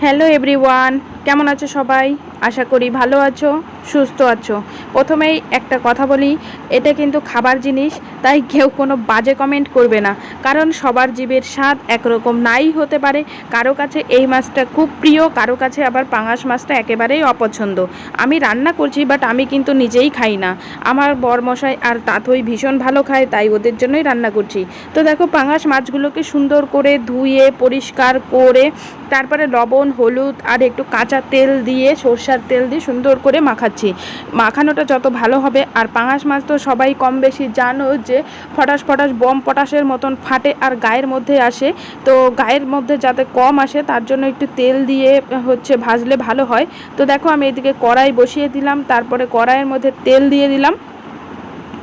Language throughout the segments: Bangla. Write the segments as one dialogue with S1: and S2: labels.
S1: হ্যালো এভরিওয়ান কেমন আছো সবাই? আশা করি ভালো আছো, সুস্থ আছো। প্রথমেই একটা কথা বলি, এটা কিন্তু খাবার জিনিস, তাই কেউ কোনো বাজে কমেন্ট করবে না। কারণ সবার জীবের স্বাদ একরকম নাই হতে পারে। কারও কাছে এই মাছটা খুব প্রিয়, কারও কাছে আবার পাঙাশ মাছটা একেবারেই অপছন্দ। আমি রান্না করছি বাট আমি কিন্তু নিজেই খাই না। আমার বরমশাই আর তাতই ভীষণ ভালো খায়, তাই ওদের জন্যই রান্না করছি। তো দেখো, পাঙাশ মাছগুলোকে সুন্দর করে ধুয়ে, পরিষ্কার করে, তারপরে লবণ, হলুদ আর একটু কাঁচা তেল দিয়ে, সর্ষার তেল দিয়ে সুন্দর করে মাখাচ্ছি। মাখানোটা যত ভালো হবে, আর পাঙাশ মাছ তো সবাই কম বেশি জানো যে, ফটাস ফটাস, বম পটাশের মতন ফাটে আর গায়ের মধ্যে আসে। তো গায়ের মধ্যে যাতে কম আসে, তার জন্য একটু তেল দিয়ে হচ্ছে ভাজলে ভালো হয়। তো দেখো আমি এদিকে কড়াই বসিয়ে দিলাম, তারপরে কড়াইয়ের মধ্যে তেল দিয়ে দিলাম।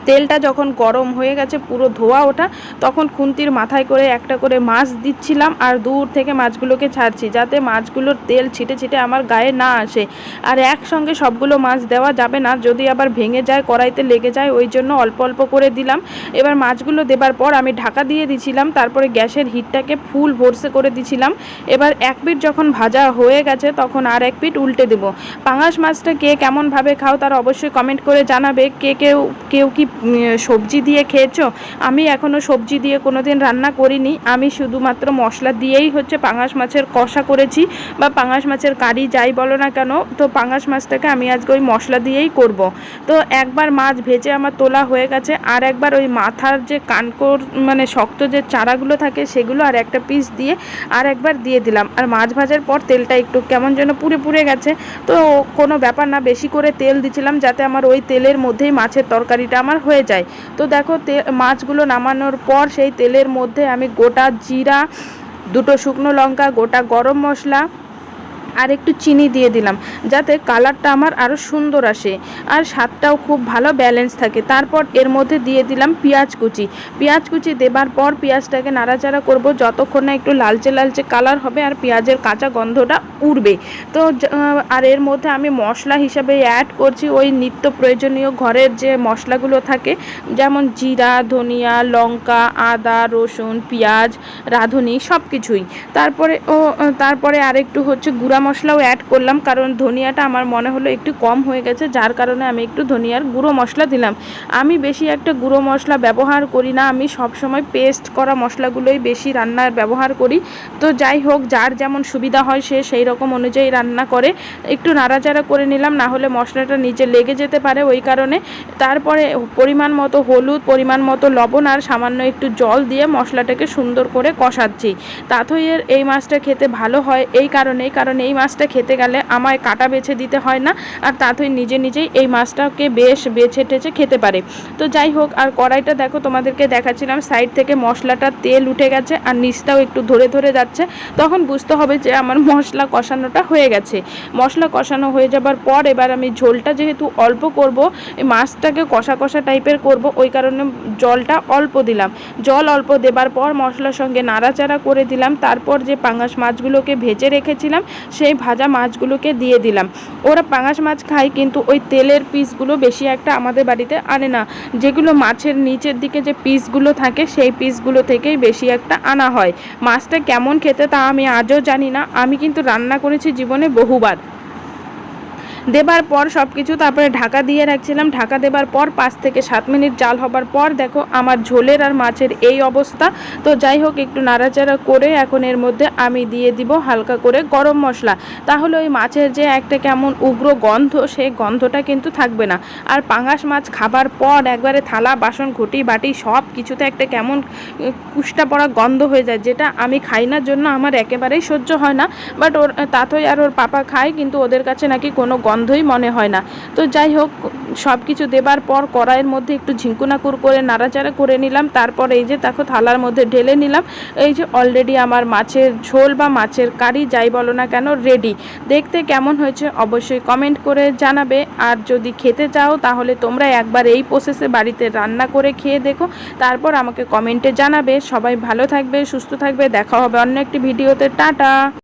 S1: তেলটা যখন গরম হয়ে গেছে, পুরো ধোয়া ওঠা তখন খুন্তির মাথায় করে একটা করে মাছ দিচ্ছিলাম আর দূর থেকে মাছগুলোকে ছাড়ছি যাতে মাছগুলোর তেল ছিটে ছিটে আমার গায়ে না আসে। আর একসঙ্গে সবগুলো মাছ দেওয়া যাবে না, যদি আবার ভেঙে যায়, কড়াইতে লেগে যায়, ওই জন্য অল্প অল্প করে দিলাম। এবার মাছগুলো দেবার পর আমি ঢাকা দিয়ে দিছিলাম, তারপরে গ্যাসের হিটটাকে ফুল ভরসে করে দিছিলাম। এবার এক পিঠ যখন ভাজা হয়ে গেছে, তখন আর এক পিঠ উল্টে দেবো। পাঙাশ মাছটা কে কেমনভাবে খাও, তার অবশ্যই কমেন্ট করে জানাবে। কে কেউ কেউ কি সবজি দিয়ে খেয়েছো? আমি এখনও সবজি দিয়ে কোনো দিন রান্না করিনি। আমি শুধুমাত্র মশলা দিয়েই হচ্ছে পাঙাশ মাছের কষা করেছি বা পাঙাশ মাছের কারি যাই বলো না কেন, তো পাঙাশ মাছটাকে আমি আজকে ওই মশলা দিয়েই করব। তো একবার মাছ ভেজে আমার তোলা হয়ে গেছে, আর একবার ওই মাথার যে কানকোর মানে শক্ত যে চারাগুলো থাকে সেগুলো আর একটা পিস দিয়ে আর একবার দিয়ে দিলাম। আর মাছ ভাজার পর তেলটা একটু কেমন যেন পুড়ে পুড়ে গেছে। তো কোনো ব্যাপার না, বেশি করে তেল দিছিলাম যাতে আমার ওই তেলের মধ্যেই মাছের তরকারিটা আমার হয়ে যায়। তো দেখো মাছগুলো নামানোর পর সেই তেলের মধ্যে আমি গোটা জিরা, দুটো শুকনো লঙ্কা, গোটা গরম মশলা আর একটু চিনি দিয়ে দিলাম, যাতে কালারটা আমার আরও সুন্দর আসে। আর স্বাদটাও খুব ভালো ব্যালেন্স থাকে। তারপর এর মধ্যে দিয়ে দিলাম পেঁয়াজ কুচি। পেঁয়াজ কুচি দেবার পর পেঁয়াজটাকে নাড়াচাড়া করব, যতক্ষণ না একটু লালচে লালচে কালার হবে আর পেঁয়াজের কাঁচা গন্ধটা উড়বে। তো আর এর মধ্যে আমি মশলা হিসাবে অ্যাড করছি ওই নিত্য প্রয়োজনীয় ঘরের যে মশলাগুলো থাকে, যেমন জিরা, ধনিয়া, লঙ্কা, আদা, রসুন, পেঁয়াজ, রাঁধুনি সব কিছুই তারপরে ও, তারপরে আরেকটু হচ্ছে গুঁড়া মশলাও অ্যাড করলাম, কারণ ধনিয়াটা আমার মনে হলো একটু কম হয়ে গেছে, যার কারণে আমি একটু ধনিয়ার গুঁড়ো মশলা দিলাম। আমি বেশি একটা গুঁড়ো মশলা ব্যবহার করি না, আমি সব সময় পেস্ট করা মশলাগুলোই বেশি রান্নার ব্যবহার করি। তো যাই হোক, যার যেমন সুবিধা হয় সে সেই রকম অনুযায়ী রান্না করে। একটু নাড়াচাড়া করে নিলাম, না হলে মশলাটা নিচে লেগে যেতে পারে ওই কারণে। তারপরে পরিমাণ মতো হলুদ, পরিমাণ মতো লবণ আর সামান্য একটু জল দিয়ে মশলাটাকে সুন্দর করে কষাচ্ছি। তাথইয়ের এই মাছটা খেতে ভালো হয়, এই কারণেই, কারণ এই মাছটা খেতে গেলে আমায় কাটা বেছে দিতে হয় না, আর তাথই নিজে নিজেই এই মাছটাকে বেশ বেছে টেছে খেতে পারে। তো যাই হোক, আর কড়াইটা দেখো তোমাদেরকে দেখাচ্ছিলাম, সাইড থেকে মশলাটা তেল উঠে গেছে আর নিচটাও একটু ধরে ধরে যাচ্ছে। তখন বুঝতে হবে যে আমার মশলা কষানোটা হয়ে গেছে। মশলা কষানো হয়ে যাবার পর এবার আমি ঝোলটা যেহেতু অল্প করব মাছটাকে কষা কষা টাইপের করব, ওই কারণে জলটা অল্প দিলাম। জল অল্প দেবার পর মশলার সঙ্গে নাড়াচাড়া করে দিলাম, তারপর যে পাঙাশ মাছগুলোকে ভেজে রেখেছিলাম সেই ভাজা মাছগুলোকে দিয়ে দিলাম। ওরা পাঙাশ মাছ খায়, কিন্তু ওই তেলের পিসগুলো বেশি একটা আমাদের বাড়িতে আনে না। যেগুলো মাছের নিচের দিকে যে পিসগুলো থাকে, সেই পিসগুলো থেকেই বেশি একটা আনা হয়। মাছটা কেমন খেতে তা আমি আজও জানি না। আমি কিন্তু রান্না করেছি জীবনে বহুবার। দেবার পর সব কিছু তারপরে ঢাকা দিয়ে রাখছিলাম। ঢাকা দেবার পর পাঁচ থেকে সাত মিনিট জাল হবার পর দেখো আমার ঝোলের আর মাছের এই অবস্থা। তো যাই হোক, একটু নাড়াচাড়া করে এখন এর মধ্যে আমি দিয়ে দিব হালকা করে গরম মশলা। তাহলে ওই মাছের যে একটা কেমন উগ্র গন্ধ সেই গন্ধটা কিন্তু থাকবে না। আর পাঙাশ মাছ খাবার পর একবারে থালা, বাসন, ঘটি, বাটি সব কিছুতে একটা কেমন কুষ্টা পড়া গন্ধ হয়ে যায়, যেটা আমি খাই না, জন্য আমার একেবারেই সহ্য হয় না। বাট ওর, তাতই আর ওর পাপা খায়, কিন্তু ওদের কাছে নাকি কোনো গন্ধই মনে হয় না। তো যাই হোক সব কিছু দেবার পর কড়াইয়ের মধ্যে একটু ঝিঙ্কুনাকুর করে নাড়াচাড়া করে নিলাম। তারপর এই যে দেখো থালার মধ্যে ঢেলে নিলাম। এই যে অলরেডি আমার মাছের ঝোল বা মাছের কারি যাই বলো না কেন রেডি দেখতে কেমন হয়েছে অবশ্যই কমেন্ট করে জানাবে। আর যদি খেতে চাও তাহলে তোমরা একবার এই প্রসেসে বাড়িতে রান্না করে খেয়ে দেখো। তারপর আমাকে কমেন্টে জানাবে। সবাই ভালো থাকবে, সুস্থ থাকবে। দেখা হবে অন্য একটি ভিডিওতে টাটা!